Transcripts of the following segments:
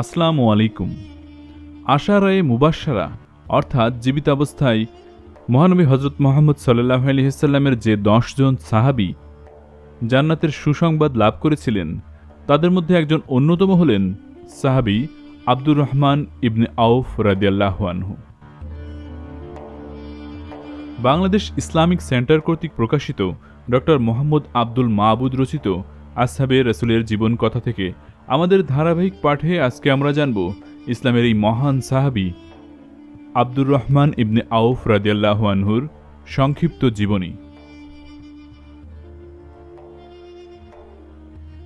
আসসালামু আলাইকুম। আশা রায়ে মুবাসারা অর্থাৎ জীবিতাবস্থায় মহানবী হজরত মোহাম্মদ সাল্লাহ আলহিসাল্লামের যে দশজন সাহাবি জান্নাতের সুসংবাদ লাভ করেছিলেন, তাদের মধ্যে একজন অন্যতম হলেন সাহাবি আব্দুর রহমান ইবনে আউফ রাদিয়াল্লাহু আনহু। বাংলাদেশ ইসলামিক সেন্টার কর্তৃক প্রকাশিত ডক্টর মোহাম্মদ আব্দুল মাহবুদ রচিত আসহাবে রসুলের জীবন কথা থেকে আমাদের ধারাবাহিক পাঠে আজকে আমরা জানব ইসলামের এই মহান সাহাবি আব্দুর রহমান ইবনে আউফ রাদিয়াল্লাহু আনহুর সংক্ষিপ্ত জীবনী।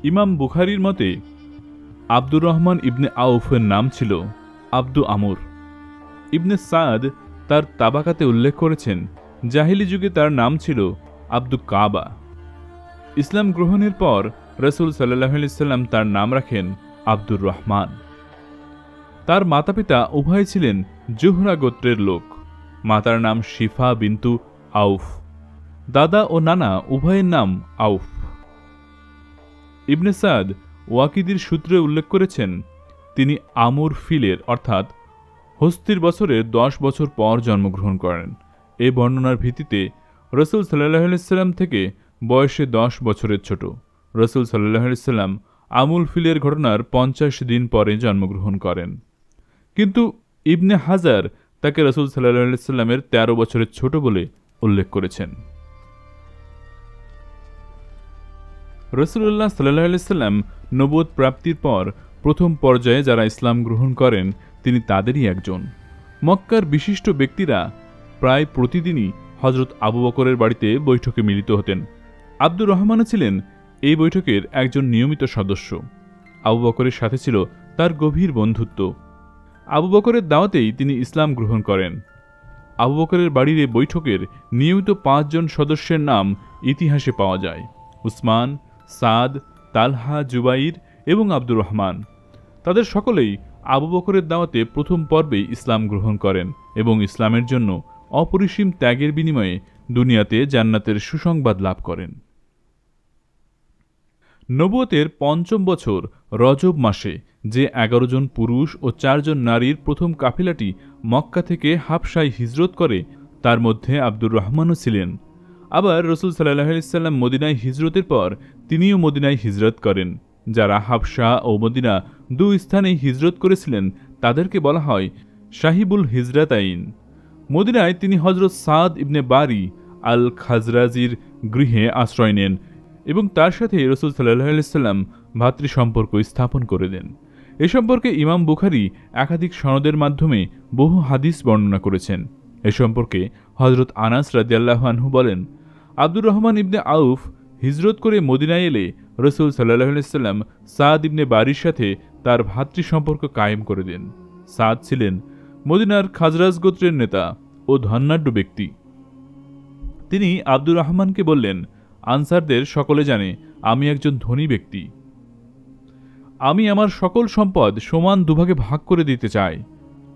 ইমাম বুখারির মতে, আব্দুর রহমান ইবনে আউফের নাম ছিল আব্দু আমর। ইবনে সাদ তার তাবাকাতে উল্লেখ করেছেন, জাহিলি যুগে তার নাম ছিল আব্দু কাবা। ইসলাম গ্রহণের পর রসুল সাল্লাহ তার নাম রাখেন আব্দুর রহমান। তার মাতাপিতা উভয় ছিলেন জুহরা গোত্রের লোক। মাতার নাম শিফা বিন্তু আউফ। দাদা ও নানা উভয়ের নাম আউফ। ইবনে সাদ ওয়াকিদির সূত্রে উল্লেখ করেছেন, তিনি আমুর ফিলের, অর্থাৎ হস্তির বছরের দশ বছর পর জন্মগ্রহণ করেন। এই বর্ণনার ভিত্তিতে রসুল সাল্লাহ সাল্লাম থেকে বয়সে দশ বছরের ছোট। রসুল সাল্লাহ সাল্লাম আমুল ফিলের ঘটনার পঞ্চাশ দিন পরে জন্মগ্রহণ করেন। কিন্তু ইবনে হাজার তাকে রসুল সাল্লাহ সাল্লামের তেরো বছরের ছোট বলে উল্লেখ করেছেন। রসুল্লাহ সাল্লাহ সাল্লাম নবোধ প্রাপ্তির পর প্রথম পর্যায়ে যারা ইসলাম গ্রহণ করেন, তিনি তাদেরই একজন। মক্কার বিশিষ্ট ব্যক্তিরা প্রায় প্রতিদিনই হজরত আবু বকরের বাড়িতে বৈঠকে মিলিত হতেন। আব্দুর রহমানও ছিলেন এই বৈঠকের একজন নিয়মিত সদস্য। আবু বকরের সাথে ছিল তার গভীর বন্ধুত্ব। আবু বকরের দাওয়াতেই তিনি ইসলাম গ্রহণ করেন। আবু বকরের বাড়ির এই বৈঠকের নিয়মিত পাঁচজন সদস্যের নাম ইতিহাসে পাওয়া যায়। উসমান, সাদ, তালহা, জুবাইর এবং আব্দুর রহমান। তাদের সকলেই আবু বকরের দাওয়াতে প্রথম পর্বেই ইসলাম গ্রহণ করেন এবং ইসলামের জন্য অপরিসীম ত্যাগের বিনিময়ে দুনিয়াতে জান্নাতের সুসংবাদ লাভ করেন। নবুয়তের পঞ্চম বছর রজব মাসে, যে এগারো জন পুরুষ ও চারজন নারীর প্রথম কাফিলাটি মক্কা থেকে হাফসায় হিজরত করে, তার মধ্যে আব্দুর রহমানও ছিলেন। আবার রসুল সাল্লাহ সাল্লাম মদিনায় হিজরতের পর তিনিও মদিনায় হিজরত করেন। যারা হাফসা ও মদিনা দু স্থানে হিজরত করেছিলেন, তাদেরকে বলা হয় সাহিবুল হিজরাতাইন। মদিনায় তিনি হজরত সাদ ইবনে বারি আল খাজরাজির গৃহে আশ্রয় নেন। এবং তার সাথে রসুল সাল্লাহ সাল্লাম ভাতৃ সম্পর্ক স্থাপন করে দেন। এ সম্পর্কে ইমাম বুখারি একাধিক সনদের মাধ্যমে বহু হাদিস বর্ণনা করেছেন। এ সম্পর্কে হজরত আনাস রাদিয়াল্লাহ আনহু বলেন, আব্দুর রহমান ইবনে আউফ হিজরত করে মদিনায় এলে রসুল সাল্লাহ সাল্লাম সাদ ইবনে বাড়ির সাথে তার ভাতৃ সম্পর্ক কায়েম করে দেন। সাদ ছিলেন মদিনার খাজরাজ গোত্রের নেতা ও ধন্যাঢ্য ব্যক্তি। তিনি আব্দুর রহমানকে বললেন আনসারদের সকলে জানে, আমি একজন ধনী ব্যক্তি। আমি আমার সকল সম্পদ সমান দুভাগে ভাগ করে দিতে চাই।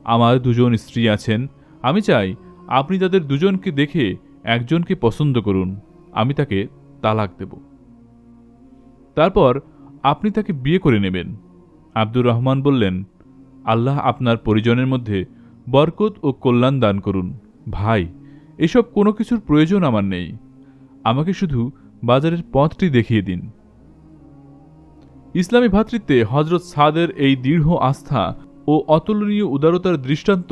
আমার দুজন স্ত্রী আছেন। আমি চাই, আপনি তাদের দুজনকে দেখে একজনকে পছন্দ করুন। আমি তাকে তালাক দেব। তারপর আপনি তাকে বিয়ে করে নেবেন। আব্দুর রহমান বললেন, আল্লাহ আপনার পরিজনের মধ্যে বরকত ও কল্যাণ দান করুন। ভাই, এসব কোনো কিছুর প্রয়োজন আমার নেই। আমাকে শুধু বাজারের পথটি দেখিয়ে দিন। ইসলামী ভ্রাতৃত্বে হজরত সাদের এই দৃঢ় আস্থা ও অতুলনীয় উদারতার দৃষ্টান্ত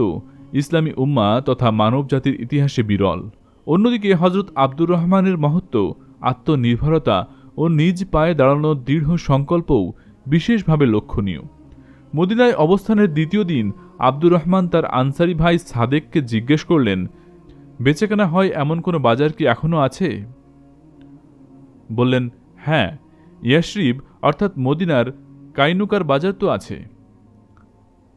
ইসলামী উম্মা তথা মানব জাতির ইতিহাসে বিরল। অন্যদিকে হজরত আব্দুর রহমানের মহত্ব, আত্মনির্ভরতা ও নিজ পায়ে দাঁড়ানোর দৃঢ় সংকল্পও বিশেষভাবে লক্ষণীয়। মদিনায় অবস্থানের দ্বিতীয় দিন আব্দুর রহমান তার আনসারি ভাই সাদেককে জিজ্ঞেস করলেন, বেচাকেনা হয় এমন কোনো বাজার কি এখনও আছে? বললেন হ্যাঁ ইয়াশরিব, অর্থাৎ মদিনার কাইনুকার বাজার তো আছে।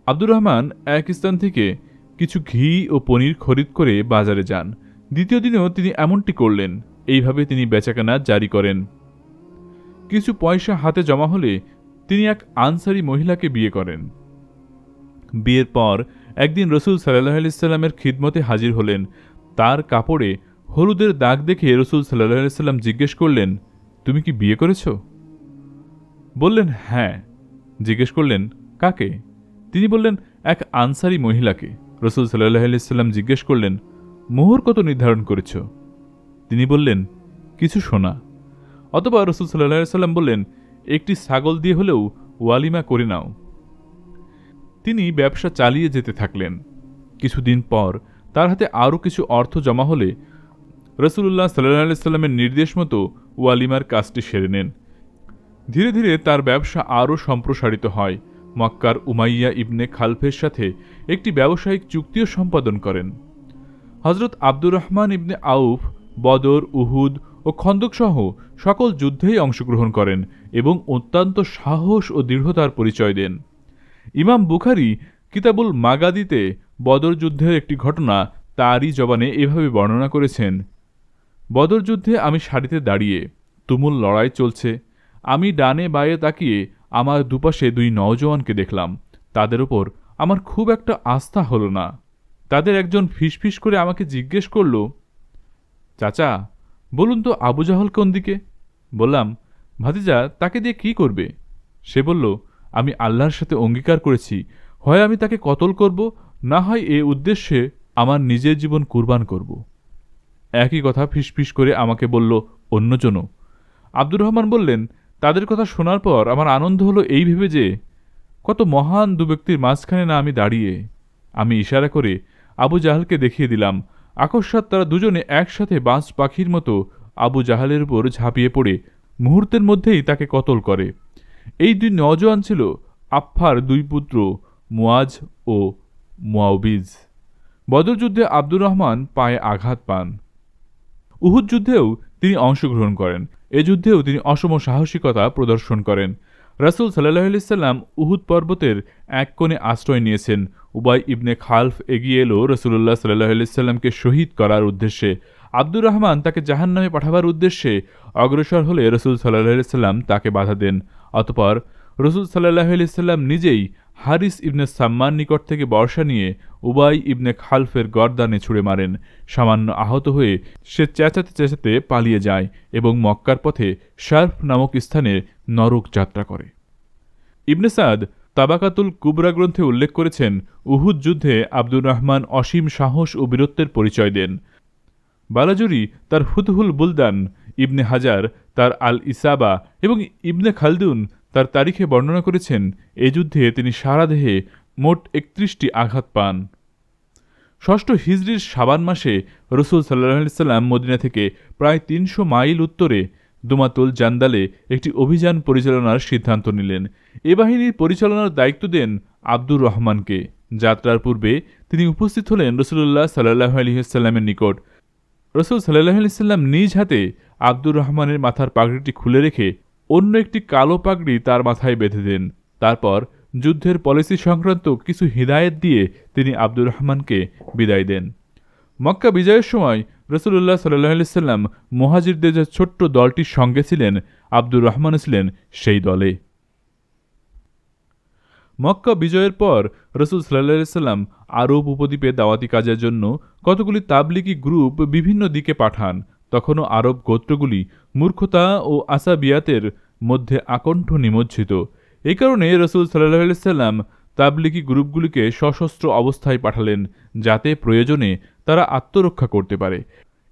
আব্দুর রহমান এক স্থান থেকে কিছু ঘি ও পনির খরিদ করে বাজারে যান। দ্বিতীয় দিনেও তিনি এমনটি করলেন, এইভাবে তিনি বেচাকেনা জারি করেন। কিছু পয়সা হাতে জমা হলে তিনি এক আনসারি মহিলাকে বিয়ে করেন। বিয়ের পর একদিন রসুল সাল্লাহ আলিয়াল্লামের খিদমতে হাজির হলেন। তার কাপড়ে হলুদের দাগ দেখে রসুল সাল্লাহ সাল্লাম জিজ্ঞেস করলেন, তুমি কি বিয়ে করেছ? বললেন হ্যাঁ। জিজ্ঞেস করলেন, কাকে? তিনি বললেন, এক আনসারি মহিলাকে। রসুল সাল্লাহ জিজ্ঞেস করলেন, মোহর কত নির্ধারণ করেছ? তিনি বললেন, কিছু সোনা। অথবা রসুল সাল্লাহ সাল্লাম বললেন, একটি ছাগল দিয়ে হলেও ওয়ালিমা করে নাও। তিনি ব্যবসা চালিয়ে যেতে থাকলেন। কিছুদিন পর তার হাতে আরও কিছু অর্থ জমা হলে রসুল্লাহ সাল্লাহ সাল্লামের নির্দেশ মতো ওয়ালিমার কাজটি সেরে নেন। ধীরে ধীরে তার ব্যবসা আরও সম্প্রসারিত হয়। মক্কার উমাইয়া ইবনে খালফের সাথে একটি ব্যবসায়িক চুক্তিও সম্পাদন করেন। হজরত আব্দুর রহমান ইবনে আউফ, বদর, উহুদ ও খন্দকসহ সকল যুদ্ধেই অংশগ্রহণ করেন এবং অত্যন্ত সাহস ও দৃঢ়তার পরিচয় দেন। ইমাম বুখারি কিতাবুল মাগাদিতে বদর যুদ্ধের একটি ঘটনা তারই জবানে এভাবে বর্ণনা করেছেন বদর যুদ্ধে আমি সারিতে দাঁড়িয়ে, তুমুল লড়াই চলছে। আমি ডানে বায়ে তাকিয়ে আমার দুপাশে দুই নওজওয়ানকে দেখলাম। তাদের ওপর আমার খুব একটা আস্থা হলো না। তাদের একজন ফিসফিস করে আমাকে জিজ্ঞেস করল, চাচা, বলুন তো আবু জাহল কোন দিকে? বললাম, ভাতিজা, তাকে দিয়ে কি করবে? সে বলল, আমি আল্লাহর সাথে অঙ্গীকার করেছি। হয় আমি তাকে কতল করব, না হয় এ উদ্দেশ্যে আমার নিজের জীবন কুরবান করব। একই কথা ফিসফিস করে আমাকে বলল, অন্যজনও। আব্দুর রহমান বললেন, তাদের কথা শোনার পর আমার আনন্দ হলো এই ভেবে যে, কত মহান দু ব্যক্তির মাঝখানে না আমি দাঁড়িয়ে। আমি ইশারা করে আবু জাহালকে দেখিয়ে দিলাম। আকস্মাত তারা দুজনে একসাথে বাঁশ পাখির মতো আবু জাহালের উপর ঝাঁপিয়ে পড়ে। মুহূর্তের মধ্যেই তাকে কতল করে। এই দুই নজওয়ান ছিল আফফার দুই পুত্র, মুয়াজ ও মুয়াউবিজ বদরযুদ্ধে আব্দুর রহমান পায়ে আঘাত পান। উহুদ যুদ্ধেও তিনি অংশগ্রহণ করেন। এ যুদ্ধেও তিনি অসম সাহসিকতা প্রদর্শন করেন। রাসুল সাল্লাহ সাল্লাম উহুদ পর্বতের এক কোণে আশ্রয় নিয়েছেন। উবাই ইবনে খালফ এগিয়ে এলো রসুল্লাহ সাল্লাহ সাল্লামকে শহীদ করার উদ্দেশ্যে। আব্দুর রহমান তাকে জাহান্নামে পাঠাবার উদ্দেশ্যে অগ্রসর হলে রসুল সাল্লাহ সাল্লাম তাকে বাধা দেন। অতপর রসুল সাল্লাহ সাল্লাম নিজেই হারিস ইবনে সাম্মান নিকট থেকে বর্ষা নিয়ে উবাই ইবনে খালফের গর্দানে ছুড়ে মারেন। সামান্য আহত হয়ে সে চেঁচাতে চেঁচাতে পালিয়ে যায় এবং মক্কার পথে শার্ফ নামক স্থানে নরক যাত্রা করে। ইবনে সাদ তাবাকাতুল কুবরা গ্রন্থে উল্লেখ করেছেন, উহুদ যুদ্ধে আব্দুর রহমান অসীম সাহস ও বীরত্বের পরিচয় দেন। বালাজুরি তার ফুতহুল বুলদান, ইবনে হাজার তার আল ইসাবা এবং ইবনে খালদুন তার তারিখে বর্ণনা করেছেন, এ যুদ্ধে তিনি সারা দেহে মোট একত্রিশটি আঘাত পান। ষষ্ঠ হিজড়ির সাবান মাসে রসুল সাল্লাহ সাল্লাম মদিনা থেকে প্রায় তিনশো মাইল উত্তরে দুমাতুল জান্দালে একটি অভিযান পরিচালনার সিদ্ধান্ত নিলেন। এ বাহিনীর পরিচালনার দায়িত্ব দেন আব্দুর রহমানকে। যাত্রার পূর্বে তিনি উপস্থিত হলেন রসুল্লাহ সাল্লাহ আলহিহাস্লামের নিকট। রসুল সাল্লাহ আলিয়াল্লাম নিজ হাতে আব্দুর রহমানের মাথার পাগড়িটি খুলে রেখে অন্য একটি কালো পাগড়ি তার মাথায় বেঁধে দেন। তারপর যুদ্ধের পলিসি সংক্রান্ত কিছু হিদায়ত দিয়ে তিনি আব্দুর রহমানকে বিদায় দেন। মক্কা বিজয়ের সময় রসুল্লাহ সাল্লাহ সাল্লাম মহাজিরদের যে ছোট্ট দলটির সঙ্গে ছিলেন, আব্দুর রহমান ছিলেন সেই দলে। মক্কা বিজয়ের পর রসুল সাল্লাহ সাল্লাম আরব উপদ্বীপে দাওয়াতি কাজের জন্য কতগুলি তাবলিকি গ্রুপ বিভিন্ন দিকে পাঠান। তখনও আরব গোত্রগুলি মূর্খতা ও আসাবিয়াতের মধ্যে আকণ্ঠ নিমজ্জিত। এই কারণে রসুল সাল্লাহ সাল্লাম তাবলিকি গ্রুপগুলিকে সশস্ত্র অবস্থায় পাঠালেন, যাতে প্রয়োজনে তারা আত্মরক্ষা করতে পারে।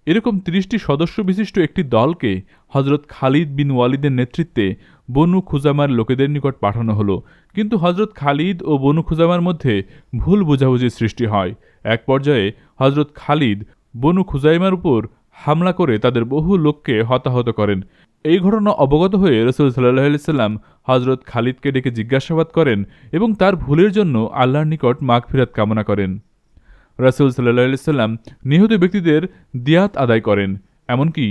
এরকম তিরিশটি সদস্য বিশিষ্ট একটি দলকে হজরত খালিদ বিন ওয়ালিদের নেতৃত্বে বনু খুজামার লোকেদের নিকট পাঠানো হলো। কিন্তু হজরত খালিদ ও বনু খুজামার মধ্যে ভুল বোঝাবুঝির সৃষ্টি হয়। এক পর্যায়ে হজরত খালিদ বনু খুজাইমার উপর হামলা করে তাদের বহু লোককে হতাহত করেন। এই ঘটনা অবগত হয়ে রসুল সাল্লাহ সাল্লাম হজরত খালিদকে ডেকে জিজ্ঞাসাবাদ করেন এবং তার ভুলের জন্য আল্লাহর নিকট মাগফিরাত কামনা করেন। রাসুল সাল্লাহ সাল্লাম নিহত ব্যক্তিদের দিয়াত আদায় করেন, এমনকি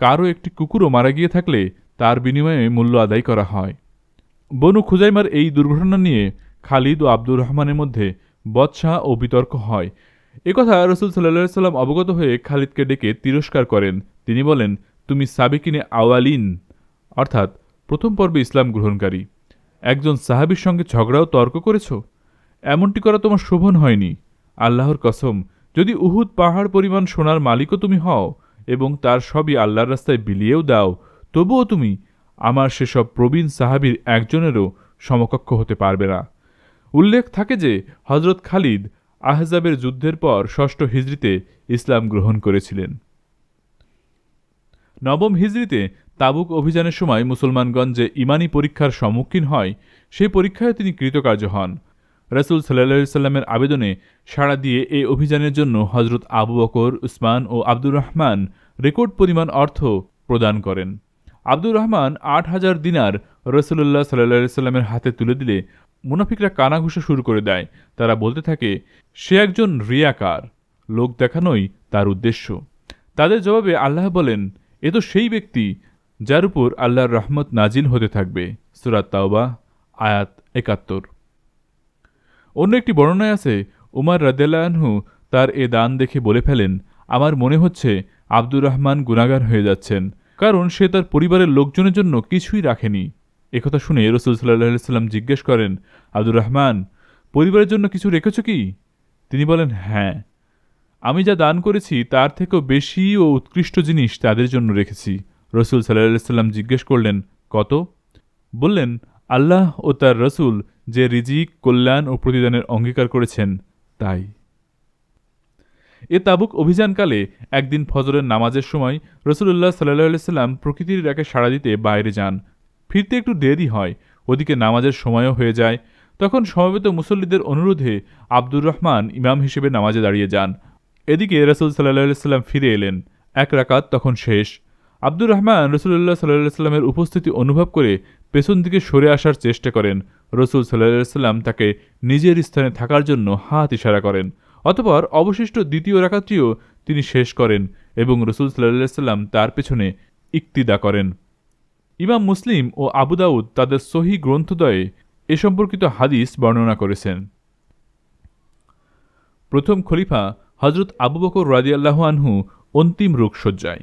কারও একটি কুকুরও মারা গিয়ে থাকলে তার বিনিময়ে মূল্য আদায় করা হয়। বনু খুজাইমার এই দুর্ঘটনা নিয়ে খালিদ ও আব্দুর রহমানের মধ্যে বৎসা ও বিতর্ক হয়। একথা রসুল সাল্লাহ সাল্লাম অবগত হয়ে খালিদকে ডেকে তিরস্কার করেন। তিনি বলেন, তুমি সাবিকিনে আওয়ালিন অর্থাৎ প্রথম পর্বে ইসলাম গ্রহণকারী। একজন সাহাবির সঙ্গে ঝগড়াও তর্ক করেছ? এমনটি করা তোমার শোভন হয়নি। আল্লাহর কসম, যদি উহুদ পাহাড় পরিমাণ সোনার মালিকও তুমি হও এবং তার সবই আল্লাহর রাস্তায় বিলিয়েও দাও, তবুও তুমি আমার সেসব প্রবীণ সাহাবির একজনেরও সমকক্ষ হতে পারবে না। উল্লেখ থাকে যে হজরত খালিদ আহজাবের যুদ্ধের পর ষষ্ঠ হিজড়িতে ইসলাম গ্রহণ করেছিলেন। নবম হিজড়িতে তাবুক অভিযানের সময় মুসলমানগঞ্জ যে ইমানি পরীক্ষার সম্মুখীন হয়, সেই পরীক্ষায় তিনি কৃতকার্য হন। রসুল সাল্লাহ সাল্লামের আবেদনে সাড়া দিয়ে এই অভিযানের জন্য হজরত আবু বকর, উসমান ও আব্দুর রহমান রেকর্ড পরিমাণ অর্থ প্রদান করেন। আব্দুর রহমান আট হাজার দিনার রসুল্লাহ সাল্লাহ সাল্লামের হাতে তুলে দিলে মুনাফিকরা কানাঘুষা শুরু করে দেয়। তারা বলতে থাকে, সে একজন রিয়াকার। লোক দেখানোই তার উদ্দেশ্য। তাদের জবাবে আল্লাহ বলেন, এ তো সেই ব্যক্তি যার উপর আল্লাহর রহমত নাজিল হতে থাকবে। সুরাত তাওবা, আয়াত একাত্তর। অন্য একটি বর্ণনায় আছে, উমার রাদেলানহু তার এ দান দেখে বলে ফেলেন, আমার মনে হচ্ছে আব্দুর রহমান গুণাগার হয়ে যাচ্ছেন, কারণ সে তার পরিবারের লোকজনের জন্য কিছুই রাখেনি। একথা শুনে রসুল সাল্লাহ সাল্লাম জিজ্ঞেস করেন, আব্দুর রহমান, পরিবারের জন্য কিছু রেখেছ কি? তিনি বলেন হ্যাঁ। আমি যা দান করেছি তার থেকেও বেশি ও উৎকৃষ্ট জিনিস তাদের জন্য রেখেছি। রসুল সাল্লাহ সাল্লাম জিজ্ঞেস করলেন, কত? বললেন, আল্লাহ ও তার রসুল যে রিজিক, কল্যাণ ও প্রতিদানের অঙ্গীকার করেছেন, তাই। এ তাবুক অভিযানকালে একদিন ফজরের নামাজের সময় রসুল্লাহ সাল্লাহ সাল্লাম প্রকৃতির ডাকে সাড়া দিতে বাইরে যান। ফিরতে একটু দেরি হয়, ওদিকে নামাজের সময়ও হয়ে যায়। তখন সমবেত মুসল্লিদের অনুরোধে আব্দুর রহমান ইমাম হিসেবে নামাজে দাঁড়িয়ে যান। এদিকে রসুল সাল্লাহ সাল্লাম ফিরে এলেন। এক রাকাত তখন শেষ। আব্দুর রহমান রসুল্লাহ সাল্লাহ সাল্লামের উপস্থিতি অনুভব করে পেছন দিকে সরে আসার চেষ্টা করেন। রসুল সাল্লাহ সাল্লাম তাকে নিজের স্থানে থাকার জন্য হাত ইশারা করেন। অতপর অবশিষ্ট দ্বিতীয় রাকাতটিও তিনি শেষ করেন এবং রসুল সাল্লাহ সাল্লাম তার পেছনে ইক্তিদা করেন। ইমাম মুসলিম ও আবু দাউদ তাদের সহি গ্রন্থদয়ে এ সম্পর্কিত হাদিস বর্ণনা করেছেন। প্রথম খলিফা হজরত আবু বকর রাজিয়াল্লাহ আনহু অন্তিম রোগসজ্জায়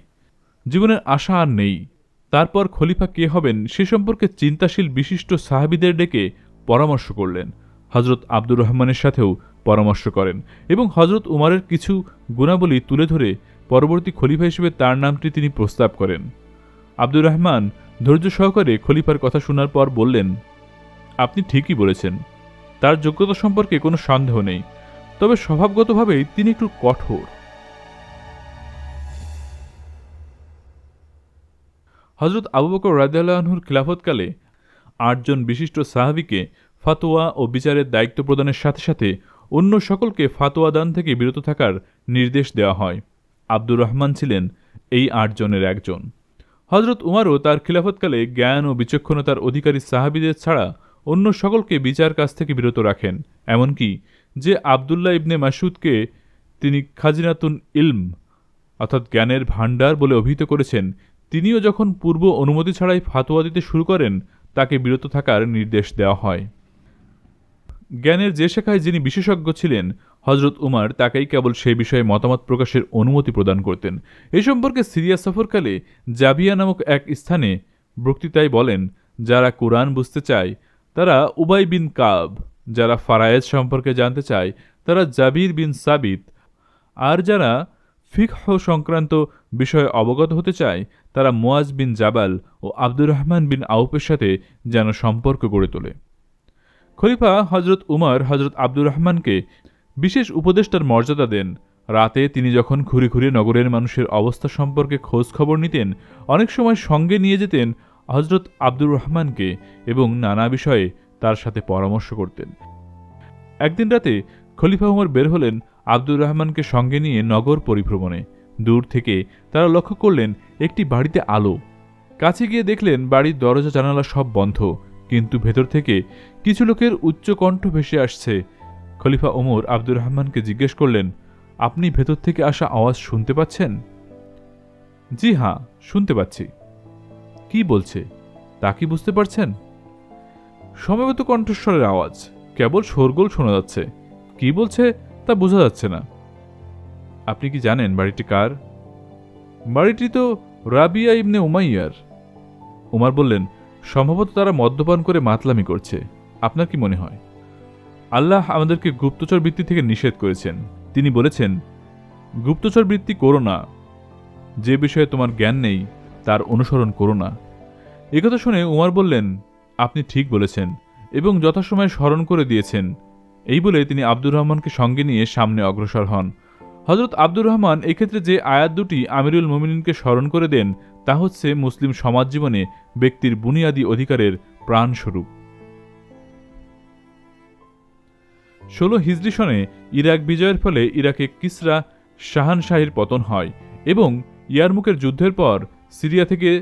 জীবনের আশা আর নেই। তারপর খলিফা কে হবেন সে সম্পর্কে চিন্তাশীল বিশিষ্ট সাহাবিদের ডেকে পরামর্শ করলেন। হজরত আব্দুর রহমানের সাথেও পরামর্শ করেন এবং হজরত উমারের কিছু গুণাবলী তুলে ধরে পরবর্তী খলিফা হিসেবে তার নামটি তিনি প্রস্তাব করেন। আব্দুর রহমান ধৈর্য সহকারে খলিফার কথা শোনার পর বললেন, আপনি ঠিকই বলেছেন। তার যোগ্যতা সম্পর্কে কোনো সন্দেহ নেই, তবে স্বভাবগতভাবেই তিনি একটু কঠোর। হজরত আবু বকর রাজিয়ালহুর খিলাফতকালে আটজন বিশিষ্ট সাহাবিকে ফাতোয়া ও বিচারের দায়িত্ব প্রদানের সাথে সাথে অন্য সকলকে ফাতোয়া দান থেকে বিরত থাকার নির্দেশ দেওয়া হয়। আব্দুর রহমান ছিলেন এই আটজনের একজন। হজরত উমারও তার খিলাফতকালে জ্ঞান ও বিচক্ষণতার অধিকারী সাহাবিদের ছাড়া অন্য সকলকে বিচার কাছ থেকে বিরত রাখেন। এমনকি যে আবদুল্লাহ ইবনে মাসুদকে তিনি খাজিনাতুন ইলম, অর্থাৎ জ্ঞানের ভাণ্ডার বলে অভিহিত করেছেন, তিনিও যখন পূর্ব অনুমতি ছাড়াই ফাতোয়া দিতে শুরু করেন, তাকে বিরত থাকার নির্দেশ দেওয়া হয়। জ্ঞানের যে শাখায় যিনি বিশেষজ্ঞ ছিলেন হজরত উমার তাকেই কেবল সেই বিষয়ে মতামত প্রকাশের অনুমতি প্রদান করতেন। এ সম্পর্কে সিরিয়া সফরকালে জাবিয়া নামক এক স্থানে বক্তৃতায় বলেন, যারা কোরআন বুঝতে চায়, তারা উবাই বিন কাব, যারা ফারায়েজ সম্পর্কে জানতে চায়, তারা জাবির বিন সাবিত। আর যারা ফিকহ সংক্রান্ত বিষয়ে অবগত হতে চায়, তারা মোয়াজ বিন জাবাল ও আব্দুর রহমান বিন আউফের সাথে যেন সম্পর্ক গড়ে তোলে। খলিফা হজরত উমর হজরত আব্দুর রহমানকে বিশেষ উপদেষ্টার মর্যাদা দেন। রাতে তিনি যখন ঘুরে ঘুরে নগরের মানুষের অবস্থা সম্পর্কে খোঁজ খবর নিতেন, অনেক সময় সঙ্গে নিয়ে যেতেন হজরত আব্দুর রহমানকে এবং নানা বিষয়ে তার সাথে পরামর্শ করতেন। একদিন রাতে খলিফা উমর বের হলেন আব্দুর রহমানকে সঙ্গে নিয়ে নগর পরিভ্রমণে। দূর থেকে তারা লক্ষ্য করলেন একটি বাড়িতে আলো। কাছে গিয়ে দেখলেন বাড়ির দরজা জানালা সব বন্ধ, কিন্তু ভেতর থেকে কিছু লোকের উচ্চ কণ্ঠ ভেসে আসছে। খলিফা ওমর আব্দুর রহমানকে জিজ্ঞেস করলেন, আপনি ভেতর থেকে আসা আওয়াজ শুনতে পাচ্ছেন? জি হ্যাঁ শুনতে পাচ্ছি। কি বলছে? তা কি বুঝতে পারছেন? সমবেত কণ্ঠস্বরের আওয়াজ, কেবল শোরগোল শোনা যাচ্ছে। কি বলছে তা বোঝা যাচ্ছে না। আপনি কি জানেন বাড়িটি কার? বাড়িটি তো রাবিয়া ইবনে উমাইয়ার। উমার বললেন, সম্ভবত তারা মদ্যপান করে মাতলামি করছে। আপনার কি মনে হয়? আল্লাহ আমাদেরকে গুপ্তচর বৃত্তি থেকে নিষেধ করেছেন। তিনি বলেছেন গুপ্তচর বৃত্তি করো না। যে বিষয়ে তোমার জ্ঞান নেই, তার অনুসরণ করো না। একথা শুনে উমার বললেন, আপনি ঠিক বলেছেন এবং যথাসময়ে স্মরণ করে দিয়েছেন। এই বলে তিনি আব্দুর রহমানকে সঙ্গে নিয়ে সামনে অগ্রসর হন। হজরত আব্দুর রহমান এক্ষেত্রে যে আয়াত দুটি আমিরুল মোমিনিনকে স্মরণ করে দেন, তা হচ্ছে মুসলিম সমাজ জীবনে ব্যক্তির বুনিয়াদী অধিকারের প্রাণস্বরূপ। ষোলো হিজরি সনে ইরাক বিজয়ের ফলে ইরাকে কিসরা শাহান শাহানশাহির পতন হয় এবং ইয়ারমুকের যুদ্ধের পর সিরিয়া থেকে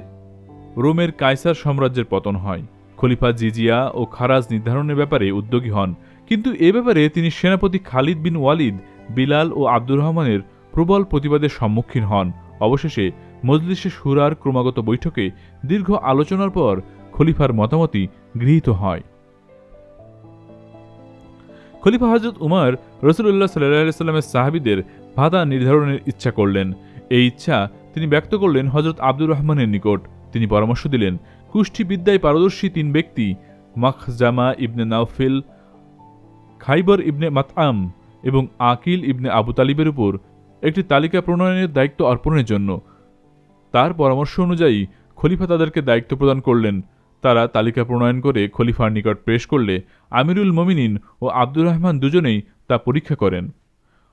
রোমের কায়সার সাম্রাজ্যের পতন হয়। খলিফা জিজিয়া ও খারাজ নির্ধারণের ব্যাপারে উদ্যোগী হন। কিন্তু এ ব্যাপারে তিনি সেনাপতি খালিদ বিন ওয়ালিদ, বিলাল ও আব্দুর রহমানের প্রবল প্রতিবাদের সম্মুখীন হন। অবশেষে মজলিসে সুরার ক্রমাগত বৈঠকে দীর্ঘ আলোচনার পর খলিফার মতামতই গৃহীত হয়। খলিফা হজরত উমর রসুল্লাহ সাল্লাহ সাল্লামের সাহাবিদের ভাতা নির্ধারণের ইচ্ছা করলেন। এই ইচ্ছা তিনি ব্যক্ত করলেন হজরত আব্দুর রহমানের নিকট। তিনি পরামর্শ দিলেন, কুষ্ঠিবিদ্যায় পারদর্শী তিন ব্যক্তি, মাখজামা ইবনে নাওফিল, খাইবর ইবনে মাতআম এবং আকিল ইবনে আবু তালিবের উপর একটি তালিকা প্রণয়নের দায়িত্ব অর্পণের জন্য। তার পরামর্শ অনুযায়ী খলিফা তাদেরকে দায়িত্ব প্রদান করলেন। তারা তালিকা প্রণয়ন করে খলিফার নিকট পেশ করলে আমিরুল মমিনিন ও আব্দুর রহমান দুজনেই তা পরীক্ষা করেন।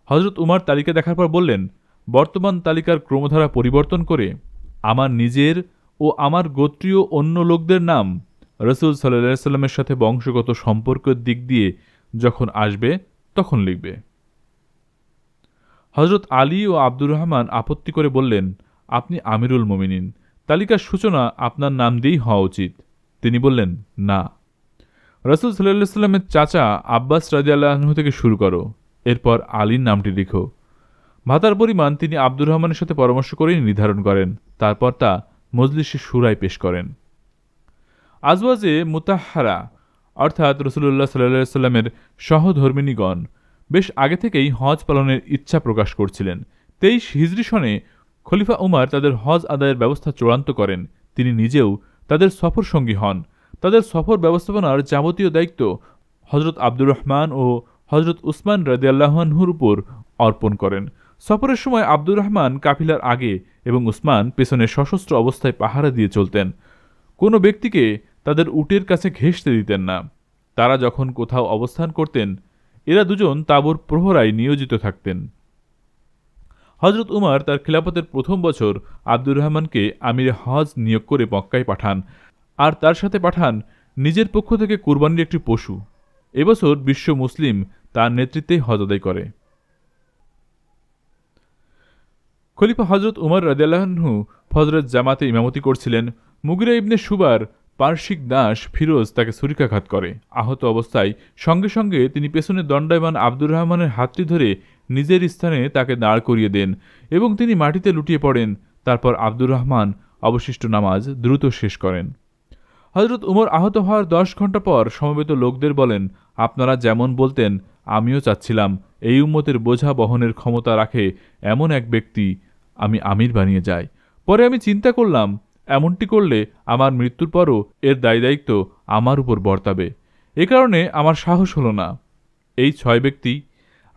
হজরত উমার তালিকা দেখার পর বললেন, বর্তমান তালিকার ক্রমধারা পরিবর্তন করে আমার নিজের ও আমার গোত্রীয় অন্য লোকদের নাম রসুল সাল্লাহ সাল্লামের সাথে বংশগত সম্পর্কের দিক দিয়ে যখন আসবে, তখন লিখবে। হজরত আলী ও আব্দুর রহমান আপত্তি করে বললেন, আপনি আমিরুল মমিনিন। তালিকার সূচনা আপনার নাম দিয়েই হওয়া উচিত। তিনি বললেন, না। রসুল সাল্লাহ সাল্লামের চাচা আব্বাস রাজি আল্লাহ্ন থেকে শুরু করো, এরপর আলীর নামটি লিখো। ভাতার পরিমাণ তিনি আব্দুর রহমানের সাথে পরামর্শ করেই নির্ধারণ করেন, তারপর তা মজলিসে সুরায় পেশ করেন। আজওয়াজে মুতাহারা, অর্থাৎ রসুল্লাহ সাল্লাহ সাল্লামের সহধর্মিনীগণ বেশ আগে থেকেই হজ পালনের ইচ্ছা প্রকাশ করছিলেন। তেইশ হিজরি সনে খলিফা উমার তাদের হজ আদায়ের ব্যবস্থা চূড়ান্ত করেন। তিনি নিজেও তাদের সফর সঙ্গী হন। তাদের সফর ব্যবস্থাপনার যাবতীয় দায়িত্ব হজরত আব্দুর রহমান ও হজরত উসমান রাদিয়াল্লাহনহুর উপর অর্পণ করেন। সফরের সময় আব্দুর রহমান কাফিলার আগে এবং উসমান পেছনে সশস্ত্র অবস্থায় পাহারা দিয়ে চলতেন। কোনো ব্যক্তিকে তাদের উটের কাছে ঘেঁষতে দিতেন না। তারা যখন কোথাও অবস্থান করতেন, এরা দুজন তাবুর প্রহরায় নিয়োজিত থাকতেন। হজরত উমার তার খিলাফতের প্রথম বছর আব্দুর রহমানকে আমির হজ নিয়োগ করে মক্কায় পাঠান আর তার সাথে পাঠান নিজের পক্ষ থেকে কুরবানির একটি পশু। এবছর বিশ্ব মুসলিম তার নেতৃত্বে হজ আদায় করে। খলিফা হজরত উমর রাদিয়াল্লাহনহু ফজরত জামাতে ইমামতি করছিলেন। মুগিরা ইবনে সুবার পার্শ্বিক দাস ফিরোজ তাকে ছুরিকাঘাত করে। আহত অবস্থায় সঙ্গে সঙ্গে তিনি পেছনে দণ্ডায়মান আব্দুর রহমানের হাতটি ধরে নিজের স্থানে তাকে দাঁড় করিয়ে দেন এবং তিনি মাটিতে লুটিয়ে পড়েন। তারপর আব্দুর রহমান অবশিষ্ট নামাজ দ্রুত শেষ করেন। হজরত উমর আহত হওয়ার দশ ঘণ্টা পর সমবেত লোকদের বলেন, আপনারা যেমন বলতেন, আমিও চাচ্ছিলাম। এই উম্মতের বোঝা বহনের ক্ষমতা রাখে এমন এক ব্যক্তি আমি আমির বানিয়ে যাই। পরে আমি চিন্তা করলাম এমনটি করলে আমার মৃত্যুর পরও এর দায় দায়িত্ব আমার উপর বর্তাবে। এ কারণে আমার সাহস হলো না। এই ছয় ব্যক্তি,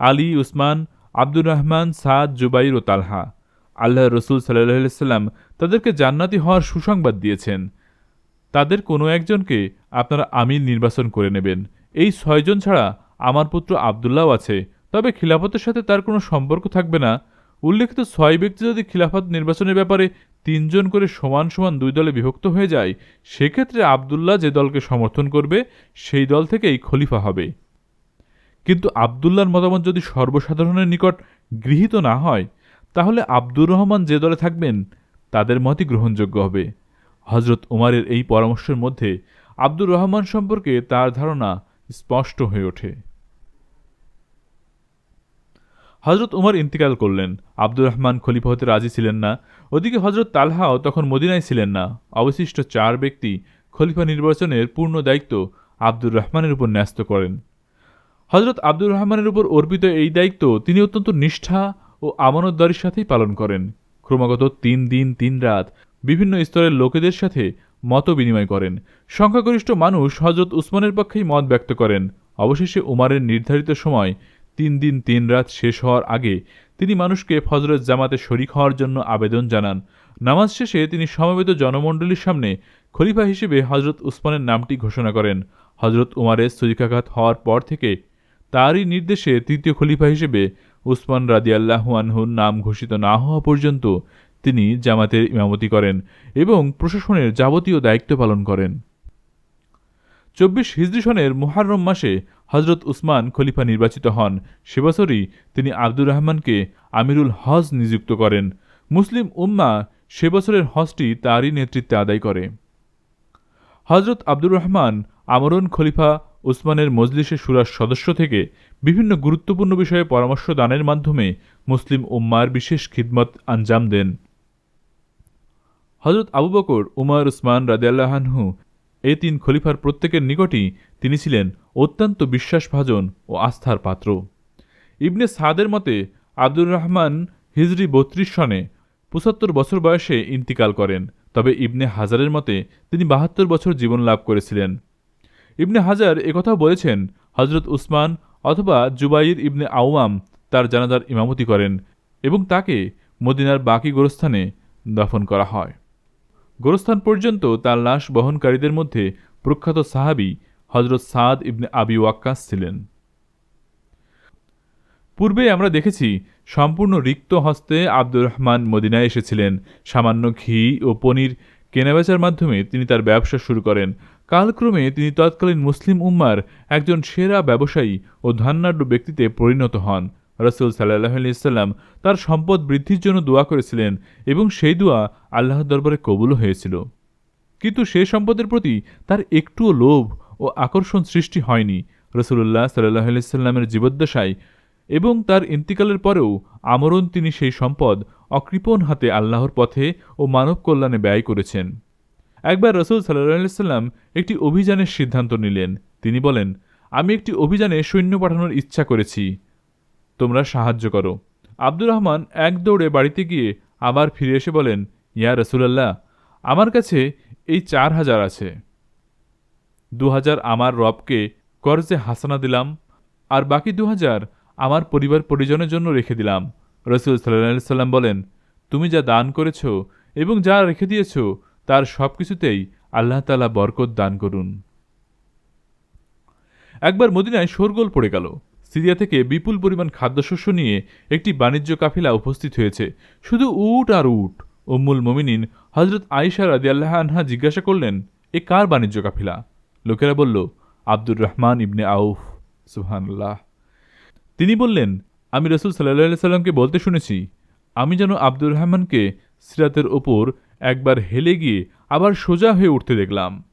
আলী, উসমান, আব্দুর রহমান, সাদ, জুবাইর ও তালহা, আল্লাহ রসুল সাল্লাম তাদেরকে জান্নাতি হওয়ার সুসংবাদ দিয়েছেন। তাদের কোনো একজনকে আপনারা আমির নির্বাচন করে নেবেন। এই ছয়জন ছাড়া আমার পুত্র আবদুল্লাহ আছে, তবে খিলাফতের সাথে তার কোনো সম্পর্ক থাকবে না। উল্লেখিত ছয় ব্যক্তি যদি খিলাফত নির্বাচনের ব্যাপারে তিনজন করে সমান সমান দুই দলে বিভক্ত হয়ে যায়, সেক্ষেত্রে আবদুল্লাহ যে দলকে সমর্থন করবে, সেই দল থেকেই খলিফা হবে। কিন্তু আবদুল্লাহর মতামত যদি সর্বসাধারণের নিকট গৃহীত না হয়, তাহলে আব্দুর রহমান যে দলে থাকবেন, তাদের মতই গ্রহণযোগ্য হবে। হজরত উমারের এই পরামর্শের মধ্যে আব্দুর রহমান সম্পর্কে তার ধারণা স্পষ্ট হয়ে ওঠে। হজরত উমর ইন্তিকাল করলেন। আব্দুর রহমান খলিফা হতে রাজি ছিলেন না। ওদিকে হজরত তালহাও তখন মদিনায় ছিলেন না। অবশিষ্ট চার ব্যক্তি খলিফা নির্বাচনের পূর্ণ দায়িত্ব আব্দুর রহমানের উপর ন্যস্ত করেন। হজরত আব্দুর রহমানের উপর অর্পিত এই দায়িত্ব তিনি অত্যন্ত নিষ্ঠা ও আমানতদারির সাথেই পালন করেন। ক্রমাগত তিন দিন, তিন রাত বিভিন্ন স্তরের লোকেদের সাথে মত বিনিময় করেন। সংখ্যাগরিষ্ঠ মানুষ হজরত উসমানের পক্ষেই মত ব্যক্ত করেন। অবশেষে উমারের নির্ধারিত সময় তিন দিন, তিন রাত শেষ হওয়ার আগে তিনি মানুষকে ফজরত জামাতে শরিক হওয়ার জন্য আবেদন জানান। নামাজ শেষে তিনি সমবেত জনমণ্ডলীর সামনে খলিফা হিসেবে হজরত উসমানের নামটি ঘোষণা করেন। হজরত উমারের সজিকাঘাত হওয়ার পর থেকে তারই নির্দেশে তৃতীয় খলিফা হিসেবে উসমান রাদিয়াল্লাহু আনহুর নাম ঘোষিত না হওয়া পর্যন্ত তিনি জামাতের ইমামতি করেন এবং প্রশাসনের যাবতীয় দায়িত্ব পালন করেন। চব্বিশ হিজরি সনের মুহাররম মাসে হজরত উসমান খলিফা নির্বাচিত হন। সে বছরই তিনি আব্দুর রহমানকে আমিরুল হজ নিযুক্ত করেন। মুসলিম উম্মা সে বছরের হজটি তারই নেতৃত্বে আদায় করে। হজরত আব্দুর রহমান আমরণ খলিফা উসমানের মজলিসে সুরার সদস্য থেকে বিভিন্ন গুরুত্বপূর্ণ বিষয়ে পরামর্শ দানের মাধ্যমে মুসলিম উম্মার বিশেষ খিদমত আঞ্জাম দেন। হজরত আবু বকর, উমর, উসমান রাদিয়াল্লাহানহু এই তিন খলিফার প্রত্যেকের নিকটই তিনি ছিলেন অত্যন্ত বিশ্বাসভাজন ও আস্থার পাত্র। ইবনে সাদের মতে আব্দুর রহমান হিজরি বত্রিশ সনে পঁচাত্তর বছর বয়সে ইন্তিকাল করেন, তবে ইবনে হাজারের মতে তিনি বাহাত্তর বছর জীবন লাভ করেছিলেন। ইবনে হাজার একথাও বলেছেন হজরত উসমান অথবা জুবাইর ইবনে আওয়াম তার জানাজার ইমামতি করেন এবং তাকে মদিনার বাকি গোরস্থানে দাফন করা হয়। গোরস্থান পর্যন্ত তার লাশ বহনকারীদের মধ্যে প্রখ্যাত সাহাবি হজরত সাদ ইবনে আবি ওয়াক্কাস ছিলেন। পূর্বে আমরা দেখেছি, সম্পূর্ণ রিক্ত হস্তে আব্দুর রহমান মদিনায় এসেছিলেন। সামান্য ঘি ও পনির কেনাবেচার মাধ্যমে তিনি তার ব্যবসা শুরু করেন। কালক্রমে তিনি তৎকালীন মুসলিম উম্মার একজন সেরা ব্যবসায়ী ও ধনাঢ্য ব্যক্তিতে পরিণত হন। রসুল সাল্লাহ আলিয়াল্লাম তার সম্পদ বৃদ্ধির জন্য দোয়া করেছিলেন এবং সেই দোয়া আল্লাহর দরবারে কবুল হয়েছিল। কিন্তু সে সম্পদের প্রতি তার একটুও লোভ ও আকর্ষণ সৃষ্টি হয়নি রসুল্লাহ সাল্লাহ আলিয়াল্লামের জীবদ্দশায় এবং তার ইন্তিকালের পরেও আমরণ তিনি সেই সম্পদ অকৃপণ হাতে আল্লাহর পথে ও মানব কল্যাণে ব্যয় করেছেন। একবার রসুল সাল্লাহ সাল্লাম একটি অভিযানের সিদ্ধান্ত নিলেন। তিনি বলেন, আমি একটি অভিযানে সৈন্য পাঠানোর ইচ্ছা করেছি। তোমরা সাহায্য করো। আব্দুর রহমান এক দৌড়ে বাড়িতে গিয়ে আবার ফিরে এসে বলেন, ইয়া রসুলাল্লাহ, আমার কাছে এই চার হাজার আছে। দু হাজার আমার রবকে কর্জে হাসানা দিলাম আর বাকি দু হাজার আমার পরিবার পরিজনের জন্য রেখে দিলাম। রসুল সাল্লাহ সাল্লাম বলেন, তুমি যা দান করেছ এবং যা রেখে দিয়েছ, তার সব কিছুতেই আল্লাহ তালা বরকত দান করুন। একবার মদিনায় শোরগোল পড়ে গেল। সিরিয়া থেকে বিপুল পরিমাণ খাদ্যশস্য নিয়ে একটি বাণিজ্য কাফিলা উপস্থিত হয়েছে। শুধু উট আর উট। উম্মুল মমিনিন হজরত রাদি আল্লাহ আনহা জিজ্ঞাসা করলেন, এ কার বাণিজ্য কাফিলা? লোকেরা বলল, আব্দুর রহমান ইবনে আউফ। সুহানুল্লাহ তিনি বললেন, আমি রসুল সাল্লাহ সাল্লামকে বলতে শুনেছি, আমি যেন আব্দুর রহমানকে সিরাতের ওপর একবার হেলে গিয়ে আবার সোজা হয়ে উঠতে দেখলাম।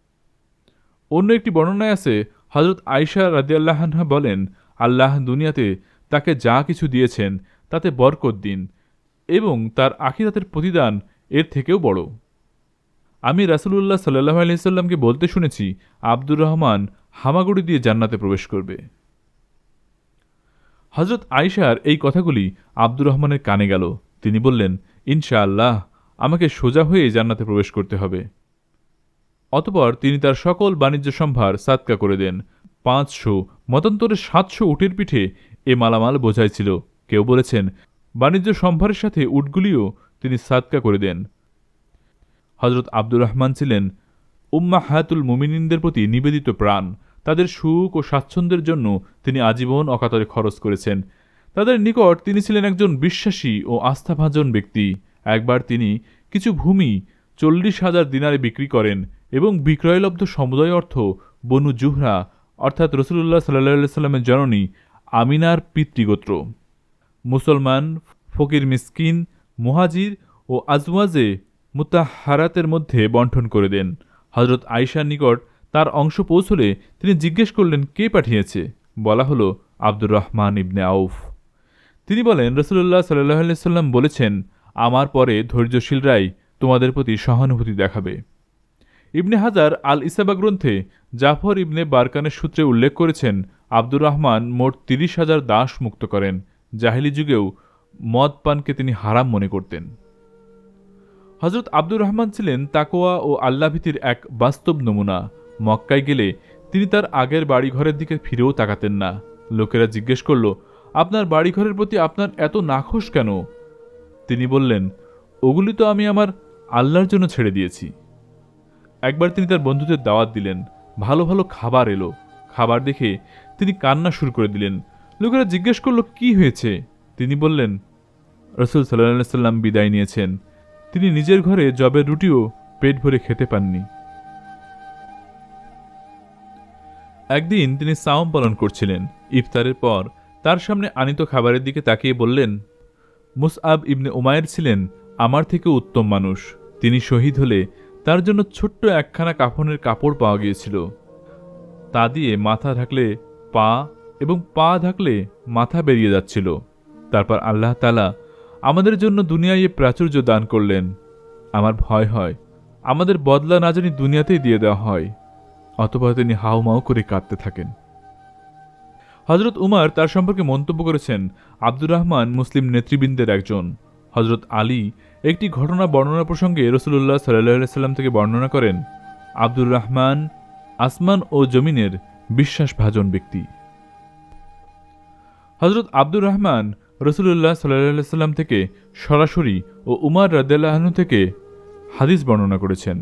অন্য একটি বর্ণনায় আছে হজরত আয়সা রাদিয়াল্লাহানহা বলেন আল্লাহ দুনিয়াতে তাকে যা কিছু দিয়েছেন, তাতে বরকত দিন এবং তার আখিরাতের প্রতিদান এর থেকেও বড়। আমি রাসুলুল্লাহ সাল্লাহ আলিয়াল্লামকে বলতে শুনেছি, আব্দুর রহমান হামাগুড়ি দিয়ে জান্নাতে প্রবেশ করবে। হজরত আয়সার এই কথাগুলি আব্দুর রহমানের কানে গেল। তিনি বললেন ইনশা আল্লাহ আমাকে সোজা হয়ে জান্নাতে প্রবেশ করতে হবে। অতপর তিনি তার সকল বাণিজ্য সম্ভার সাতকা করে দেন। পাঁচশো, মতান্তরে সাতশো উটের পিঠে এ মালামাল বোঝাই ছিল কেউ বলেছেন, বাণিজ্য সম্ভারের সাথে উটগুলিও তিনি সাতকা করে দেন। হজরত আব্দুর রহমান ছিলেন উম্মা হায়াতুল মুমিনিনদের প্রতি নিবেদিত প্রাণ। তাদের সুখ ও স্বাচ্ছন্দ্যের জন্য তিনি আজীবন অকাতরে খরচ করেছেন। তাদের নিকট তিনি ছিলেন একজন বিশ্বাসী ও আস্থাভাজন ব্যক্তি। একবার তিনি কিছু ভূমি চল্লিশ হাজার দিনারে বিক্রি করেন এবং বিক্রয়লব্ধ সমুদয় অর্থ বনু জুহরা অর্থাৎ রসুল্লাহ সাল্লাহ সাল্লামের জননী আমিনার পিতৃগোত্র। মুসলমান, ফকির মিসকিন, মুহাজির ও আজওয়াজে মুতাহারাতের মধ্যে বন্টন করে দেন। হজরত আয়সার নিকট তার অংশ পৌঁছলে তিনি জিজ্ঞেস করলেন, কে পাঠিয়েছে? বলা হলো, আব্দুর রহমান ইবনে আউফ। তিনি বলেন রসুল্লাহ সাল্লাহ সাল্লাম বলেছেন, আমার পরে ধৈর্যশীলরাই তোমাদের প্রতি সহানুভূতি দেখাবে ইবনে হাজার আল ইসাবা গ্রন্থে জাফর ইবনে বারকানের সূত্রে উল্লেখ করেছেন, আব্দুর রহমান মোট তিরিশ হাজার দাস মুক্ত করেন। জাহিলি যুগেও মদ পানকে তিনি হারাম মনে করতেন। হজরত আব্দুর রহমান ছিলেন তাকোয়া ও আল্লাভীতির এক বাস্তব নমুনা। মক্কায় গেলে তিনি তার আগের বাড়িঘরের দিকে ফিরেও তাকাতেন না। লোকেরা জিজ্ঞেস করল, আপনার বাড়িঘরের প্রতি আপনার এত নাখোশ কেন? তিনি বললেন, ওগুলি তো আমি আমার আল্লাহর জন্য ছেড়ে দিয়েছি। একবার তিনি তার বন্ধুদের দাওয়াত দিলেন। ভালো ভালো খাবার এলো। খাবার দেখে তিনি কান্না শুরু করে দিলেন। লোকেরা জিজ্ঞেস করল, কি হয়েছে? তিনি বললেন, রসুল সাল্লাহ সাল্লাম বিদায় নিয়েছেন। তিনি নিজের ঘরে জবের রুটিও পেট ভরে খেতে পাননি। একদিন তিনি সাওম পালন করছিলেন। ইফতারের পর তার সামনে আনিত খাবারের দিকে তাকিয়ে বললেন, মুসআব ইবনে উমায়ের ছিলেন, আমার থেকে উত্তম মানুষ। তিনি শহীদ হলে তার জন্য ছোট্ট একখানা কাফনের কাপড় পাওয়া গিয়েছিল। তা দিয়ে মাথা ঢাকলে পা এবং পা ঢাকলে মাথা বেরিয়ে যাচ্ছিল। তারপর আল্লাহ তালা আমাদের জন্য দুনিয়ায় এ প্রাচুর্য দান করলেন। আমার ভয় হয়, আমাদের বদলা না জানি দুনিয়াতেই দিয়ে দেওয়া হয় অতপর তিনি হাউমাউ করে কাঁদতে থাকেন। হজরত উমার তার সম্পর্কে মন্তব্য করেছেন, আব্দুর রহমান মুসলিম নেতৃবৃন্দের একজন। হজরত আলী একটি ঘটনা বর্ণনা প্রসঙ্গে রসুল্লাহ সাল্লাহ সাল্লাম থেকে বর্ণনা করেন, আব্দুর রহমান আসমান ও জমিনের বিশ্বাসভাজন ব্যক্তি। হজরত আব্দুর রহমান রসুল্লাহ সাল্লাহ সাল্লাম থেকে সরাসরি ও উমার রাদ্দাল্লাহনু থেকে হাদিস বর্ণনা করেছেন।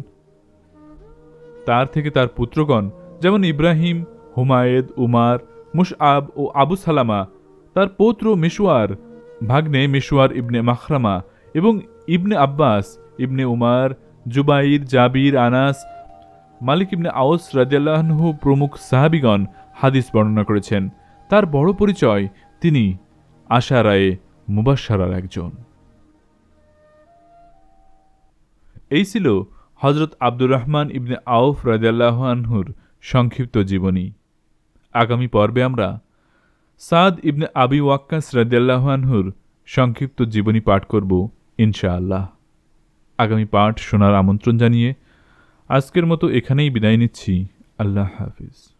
তার থেকে তার পুত্রগণ, যেমন ইব্রাহিম, হুমায়েদ, উমার, মুশআব ও আবু সালামা, তার পৌত্র মিশওয়ার ভাগ্নে মিশওয়ার ইবনে মাখরামা এবং ইবনে আব্বাস, ইবনে উমার, জুবাইর, জাবির, আনাস, মালিক ইবনে আউস রাজিয়াল্লাহনহু প্রমুখ সাহাবিগণ হাদিস বর্ণনা করেছেন। তার বড় পরিচয় তিনি আশা রায়ে মুবাসারার একজন। এই ছিল হজরত আব্দুর রহমান ইবনে আউফ রাজাল্লাহ আনহুর সংক্ষিপ্ত জীবনী। আগামী পর্বে আমরা সাদ ইবনে আবি ওয়াক্কাস রাজিয়াল্লাহানহুর সংক্ষিপ্ত জীবনী পাঠ করব, ইনশাআল্লাহ। আগামী পাঠ শোনার আমন্ত্রণ জানিয়ে আজকের মতো এখানেই বিদায় নিচ্ছি। আল্লাহ হাফিজ।